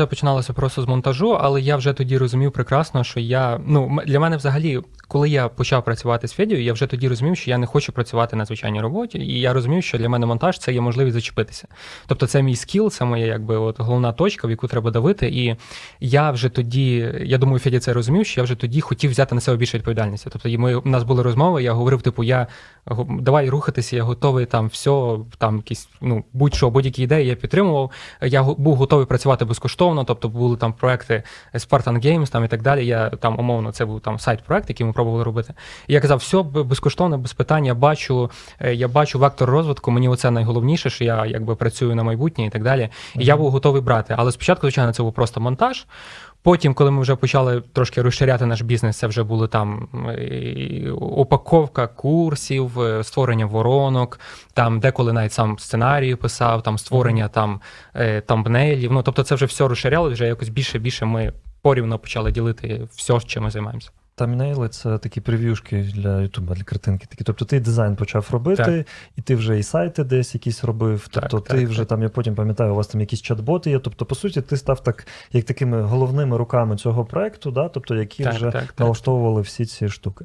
Це починалося просто з монтажу, але я вже тоді розумів прекрасно, що я ну для мене взагалі, коли я почав працювати з Федією, я вже тоді розумів, що я не хочу працювати на звичайній роботі, і я розумів, що для мене монтаж це є можливість зачепитися. Тобто, це мій скіл, це моя якби от головна точка, в яку треба давити. І я вже тоді, я думаю, Федя це розумів, що я вже тоді хотів взяти на себе більше відповідальності. Тобто, ми у нас були розмови, я говорив, типу, я давай рухатися, я готовий там все, там якісь ну будь-що, будь-які ідеї я підтримував. Я був готовий працювати безкоштовно, тобто були там проекти Spartan Games там і так далі. Я там умовно це був там сайт-проект, який ми пробували робити. І я казав, все безкоштовно, без питань. Я бачу, е, я бачу вектор розвитку. Мені оце найголовніше, що я якби працюю на майбутнє і так далі. І я був готовий брати. Але спочатку, звичайно, це був просто монтаж. Потім, коли ми вже почали трошки розширяти наш бізнес, це вже були там упаковка курсів, е, створення воронок, там деколи навіть сам сценарій писав, там створення там тамбнейлів. Ну тобто, це вже все розширяло, вже якось більше більше ми порівно почали ділити все, чим ми займаємося. Тамінейли це такі прев'юшки для Ютуба, для картинки. Такі. Тобто ти дизайн почав робити, Так. і ти вже і сайти десь якісь робив. Тобто так, ти вже так. там, я потім пам'ятаю, у вас там якісь чат-боти є. Тобто, по суті, ти став так, як такими головними руками цього проекту, да? тобто, які Так, вже так, так. налаштовували всі ці штуки.